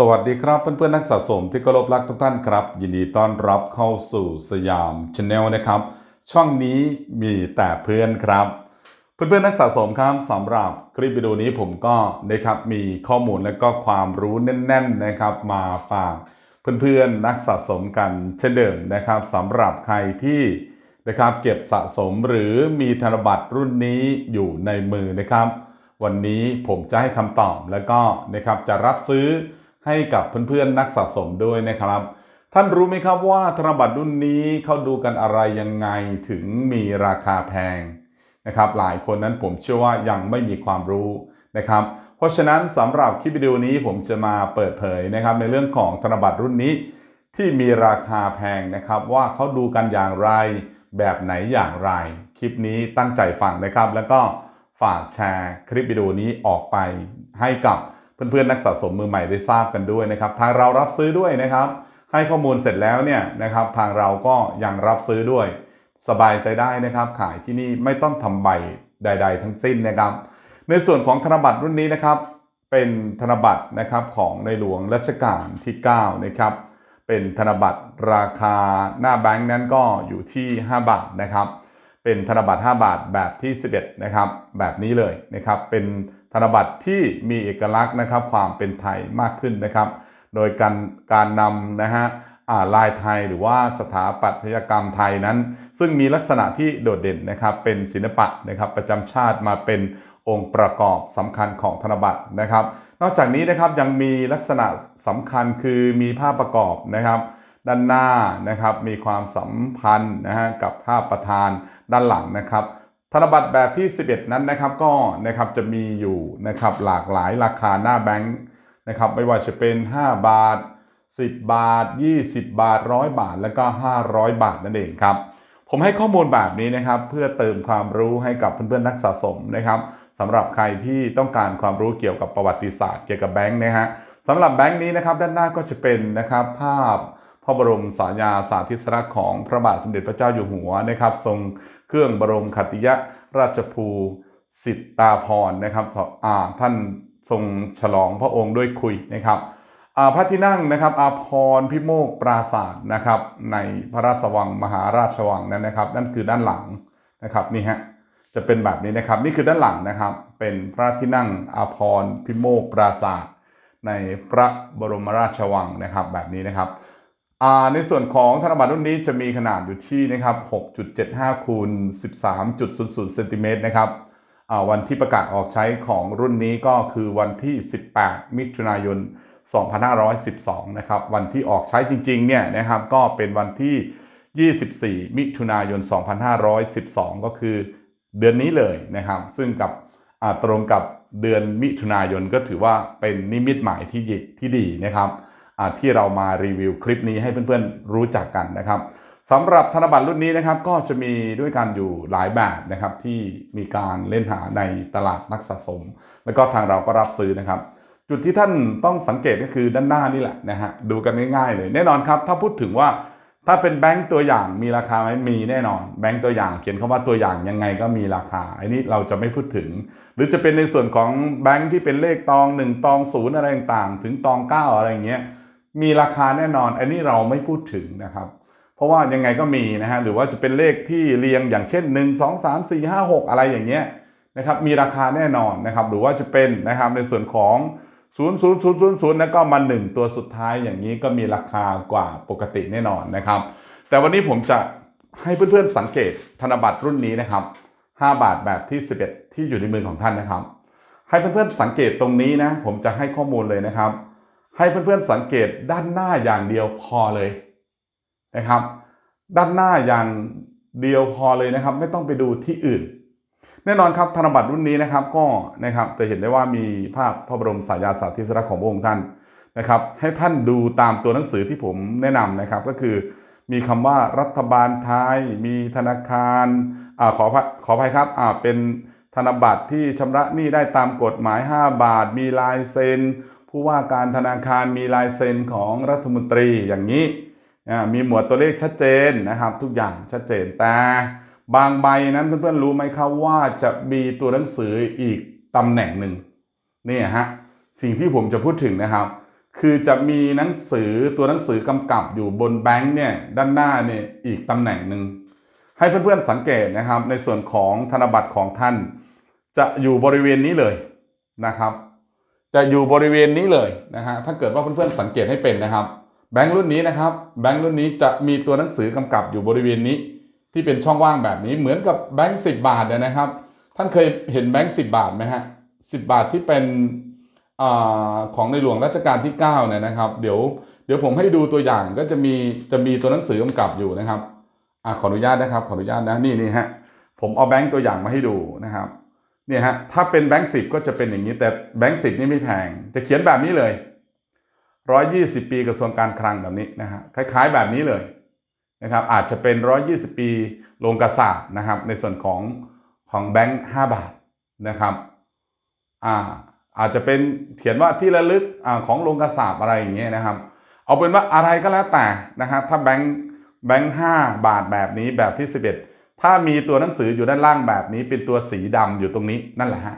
สวัสดีครับเพื่อนๆนักสะสมที่เคารพรักทุกท่านครับ ยินดีต้อนรับเข้าสู่สยามชาแนลนะครับ ช่องนี้มีแต่เพื่อนครับ เพื่อนๆนักสะสมครับสำหรับคลิปวิดีโอนี้ผมก็นะครับมีข้อมูลและก็ความรู้แน่น ๆนะครับ มาฝากเพื่อนๆนักสะสมกันเช่นเดิมนะครับสำหรับใครที่นะครับเก็บสะสมหรือมีธนบัตรรุ่นนี้อยู่ในมือนะครับ วันนี้ผมจะให้คำตอบแล้วก็นะครับจะรับซื้อ ให้กับเพื่อนๆนักสะสมด้วยนะครับ ท่านรู้ไหมครับว่าธนบัตรรุ่นนี้เขาดูกันอะไรยังไงถึงมีราคาแพงนะครับ หลายคนนั้นผมเชื่อว่ายังไม่มีความรู้นะครับ เพราะฉะนั้นสำหรับคลิปวิดีโอนี้ผมจะมาเปิดเผยนะครับ ในเรื่องของธนบัตรรุ่นนี้ ที่มีราคาแพงนะครับ ว่าเขาดูกันอย่างไร แบบไหนอย่างไร คลิปนี้ตั้งใจฟังนะครับ แล้วก็ฝากแชร์คลิปวิดีโอนี้ออกไปให้กับ เพื่อนๆนักสะสมมือใหม่ได้ทราบกันด้วยนะครับ ทางเรารับซื้อด้วยนะครับ ให้ข้อมูลเสร็จแล้วเนี่ยนะครับทางเราก็ยังรับซื้อด้วย สบายใจได้นะครับ ขายที่นี่ไม่ต้องทำใบใด ๆ ทั้งสิ้นนะครับ ในส่วนของธนบัตรรุ่นนี้นะครับเป็นธนบัตรนะครับของในหลวงรัชกาลที่9นะครับเป็นธนบัตรราคาหน้าแบงค์นั้นก็อยู่ที่ 5 บาทนะครับ เป็นธนบัตร 5 บาทแบบที่ 11นะครับแบบนี้เลยนะครับเป็นธนบัตรที่มีเอกลักษณ์นะครับความเป็นไทยมากขึ้นนะครับ โดยการการนำนะฮะาลายไทยหรือว่าสถาปัตยกรรมไทยนั้น ซึ่งมีลักษณะที่โดดเด่นนะครับเป็นศิลปะนะครับประจำชาติมาเป็นองค์ประกอบสำคัญของธนบัตรนะครับ นอกจากนี้นะครับยังมีลักษณะสำคัญคือมีภาพประกอบนะครับ ด้านหน้านะครับมีความสัมพันธ์นะฮะกับภาพประธานด้านหลังนะครับ ธนบัตรแบบที่ 11 นั้นนะครับก็นะครับจะมีอยู่นะครับหลากหลายราคาหน้าแบงค์นะครับไม่ว่าจะเป็น 5 บาท 10 บาท 20 บาท 100 บาท แล้วก็ 500 บาทนั่นเองครับผมให้ข้อมูลแบบนี้นะครับเพื่อเติมความรู้ให้กับเพื่อนๆนักสะสมนะครับสำหรับใครที่ต้องการความรู้เกี่ยวกับประวัติศาสตร์เกี่ยวกับแบงค์นะฮะสำหรับแบงค์นี้นะครับด้านหน้าก็จะเป็นนะครับภาพ พระบรมสาญาสาธิสลักของพระบาทสมเด็จพระเจ้าอยู่หัวนะครับ ทรงเครื่องบรมคติยราชภูสิทธาพรนะครับท่านทรงฉลองพระองค์ด้วยคุยนะครับพระที่นั่งนะครับอาพรพิโมกปราศาส์นะครับในพระราชวังมหาราชวังนั้นนะครับ นั่นคือด้านหลังนะครับนี่ฮะจะเป็นแบบนี้นะครับ นี่คือด้านหลังนะครับ เป็นพระที่นั่งอาพรพิโมกปราศาส์ในพระบรมราชวังนะครับแบบนี้นะครับ ในส่วนของธนบัตรรุ่นนี้จะมีขนาดอยู่ที่นะครับ6.75คูณ13.00เซนติเมตรนะครับวันที่ประกาศออกใช้ของรุ่นนี้ก็คือวันที่ 18 มิถุนายน 2512 นะครับ วันที่ออกใช้จริงๆ เนี่ยนะครับ ก็เป็นวันที่ 24 มิถุนายน 2512 ก็คือเดือนนี้เลยนะครับ ซึ่งกับตรงกับเดือนมิถุนายนก็ถือว่าเป็นนิมิตหมายที่ดีที่ดีนะครับ ที่เรามารีวิวคลิปนี้ให้เพื่อนๆรู้จักกันนะครับสำหรับธนบัตรรุ่นนี้นะครับก็จะมีด้วยกันอยู่หลายแบบนะครับที่มีการเล่นหาในตลาดนักสะสม แล้วก็ทางเราก็รับซื้อนะครับ จุดที่ท่านต้องสังเกตก็คือด้านหน้านี่แหละนะฮะดูกันง่ายๆเลยแน่นอนครับ ถ้าพูดถึงว่าถ้าเป็นแบงก์ตัวอย่างมีราคาไหมมีแน่นอน แบงก์ตัวอย่างเขียนคำว่าตัวอย่างยังไงก็มีราคาอันนี้เราจะไม่พูดถึง หรือจะเป็นในส่วนของแบงก์ที่เป็นเลขตองหนึ่งตองศูนย์อะไรต่างๆ ถึงตองเก้าอะไรอย่างเงี้ย มีราคาแน่นอน อันนี้เราไม่พูดถึงนะครับ เพราะว่ายังไงก็มีนะฮะหรือว่าจะเป็นเลขที่เรียงอย่างเช่น 1 2 3 4 5 6 อะไรอย่างเงี้ยนะครับมีราคาแน่นอนนะครับหรือว่าจะเป็นนะครับในส่วนของ0 0 0 0 0แล้วก็มา 1 ตัวสุดท้ายอย่างนี้ก็มีราคากว่าปกติแน่นอนนะครับ แต่วันนี้ผมจะให้เพื่อนๆสังเกตธนบัตรรุ่นนี้นะครับ 5 บาทแบบที่ 11 ที่อยู่ในมือของท่านนะครับ ให้เพื่อนๆสังเกตตรงนี้นะ ผมจะให้ข้อมูลเลยนะครับ ให้เพื่อนๆสังเกตด้านหน้าอย่างเดียวพอเลยนะครับ ด้านหน้าอย่างเดียวพอเลยนะครับ ไม่ต้องไปดูที่อื่น แน่นอนครับธนบัตรรุ่นนี้นะครับก็นะครับจะเห็นได้ว่ามีภาพพระบรมสายาสาธิสลักษณ์ของพระองค์ท่านนะครับ ให้ท่านดูตามตัวหนังสือที่ผมแนะนำนะครับ ก็คือมีคำว่ารัฐบาลไทย มีธนาคารอ่าขอขออภัยครับอ่าเป็นธนบัตรที่ชำระหนี้ได้ตามกฎหมาย 5 บาท มีลายเซ็น ผู้ว่าการธนาคารมีลายเซ็นของรัฐมนตรีอย่างนี้มีหมวดตัวเลขชัดเจนนะครับ ทุกอย่างชัดเจนแต่บางใบนั้นเพื่อนๆรู้ไหมครับว่าจะมีตัวหนังสืออีกตำแหน่งหนึ่งนี่ฮะสิ่งที่ผมจะพูดถึงนะครับ คือจะมีหนังสือตัวหนังสือกำกับอยู่บนแบงค์เนี่ยด้านหน้าเนี่ยอีกตำแหน่งหนึ่งให้เพื่อนๆสังเกตนะครับ ในส่วนของธนบัตรของท่าน จะอยู่บริเวณนี้เลยนะครับ จะอยู่บริเวณนี้เลยนะฮะถ้าเกิดว่าเพื่อนๆสังเกตให้เป็นนะครับ แบงค์รุ่นนี้นะครับ แบงค์รุ่นนี้จะมีตัวหนังสือกำกับอยู่บริเวณนี้ ที่เป็นช่องว่างแบบนี้เหมือนกับแบงค์สิบาทเนี่ยนะครับ ท่านเคยเห็นแบงค์สิบาทไหมฮะสิบาทที่เป็นอของในหลวงรัชกาลที่9เนี่ยนะครับ เดี๋ยวเดี๋ยวผมให้ดูตัวอย่างก็จะมีจะมีตัวหนังสือกำกับอยู่นะครับอขออนุญาตนะครับขออนุญาตนะนี่นี่ฮะผมเอาแบงค์ตัวอย่างมาให้ดูนะครับ เนี่ยฮะถ้าเป็นแบงค์สิบก็จะเป็นอย่างนี้ แต่แบงค์สิบนี่ไม่แพง จะเขียนแบบนี้เลยร้อยยี่สิบปีกระทรวงการคลังแบบนี้นะฮะคล้ายๆแบบนี้เลยนะครับอาจจะเป็นร้อยยี่สิบปีลงกระสาบนะครับในส่วนของของแบงค์ห้าบาทนะครับอ่าอาจจะเป็นเขียนว่าที่ระลึกอาของลงกระสาบอะไรอย่างเงี้ยนะครับ เอาเป็นว่าอะไรก็แล้วแต่นะครับถ้าแบงค์แบงค์ห้าบาทแบบนี้แบบที่11 ถ้ามีตัวหนังสืออยู่ด้านล่างแบบนี้ เป็นตัวสีดำอยู่ตรงนี้นั่นแหละฮะ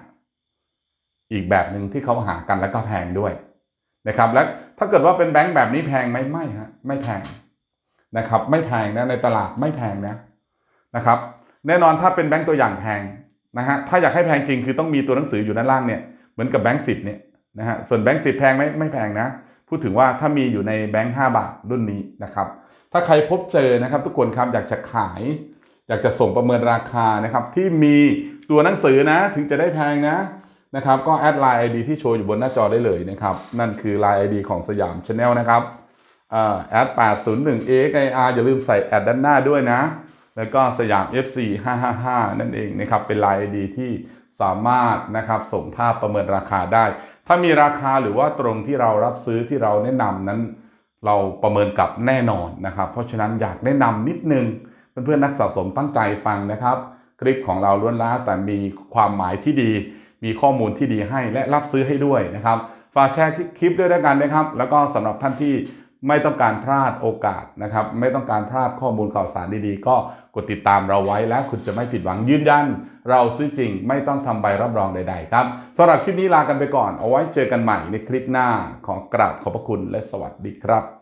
อีกแบบหนึ่งที่เขาหากันแล้วก็แพงด้วยนะครับ และถ้าเกิดว่าเป็นแบงค์แบบนี้แพงไหมไม่ฮะไม่แพงนะครับ ไม่แพงนะในตลาดไม่แพงนะนะครับ แน่นอนถ้าเป็นแบงค์ตัวอย่างแพงนะฮะถ้าอยากให้แพงจริงคือต้องมีตัวหนังสืออยู่ด้านล่างเนี่ยเหมือนกับแบงค์สิบเนี่ยนะฮะส่วนแบงค์สิบแพงไหมไม่แพงนะ พูดถึงว่าถ้ามีอยู่ในแบงค์5บาทรุ่นนี้นะครับ ถ้าใครพบเจอนะครับ ทุกคนครับอยากจะขาย อยากจะส่งประเมินราคานะครับที่มีตัวหนังสือนะถึงจะได้แพงนะนะครับก็แอดไลน์ไอดีที่โชว์อยู่บนหน้าจอได้เลยนะครับ นั่นคือไลน์ไอดีของสยามชาแนลนะครับแอด801 AXIR อย่าลืมใส่แอดด้านหน้าด้วยนะ แล้วก็สยาม FC 555 นั่นเองนะครับเป็นไลน์ไอดีที่สามารถนะครับส่งภาพประเมินราคาได้ ถ้ามีราคาหรือว่าตรงที่เรารับซื้อที่เราแนะนำนั้น เราประเมินกลับแน่นอนนะครับ เพราะฉะนั้นอยากแนะนำนิดนึง เพื่อนๆนักสะสมตั้งใจฟังนะครับ คลิปของเราล้วนแล้วแต่มีความหมายที่ดี มีข้อมูลที่ดีให้และรับซื้อให้ด้วยนะครับ ฝากแชร์คลิปด้วยแล้วกันนะครับ แล้วก็สำหรับท่านที่ไม่ต้องการพลาดโอกาสนะครับ ไม่ต้องการพลาดข้อมูลข่าวสารดีๆ ก็กดติดตามเราไว้และคุณจะไม่ผิดหวังยืนยัน เราซื้อจริงไม่ต้องทำใบรับรองใดๆครับสำหรับคลิปนี้ลากันไปก่อน เอาไว้เจอกันใหม่ในคลิปหน้าของกราบขอบพระคุณและสวัสดีครับ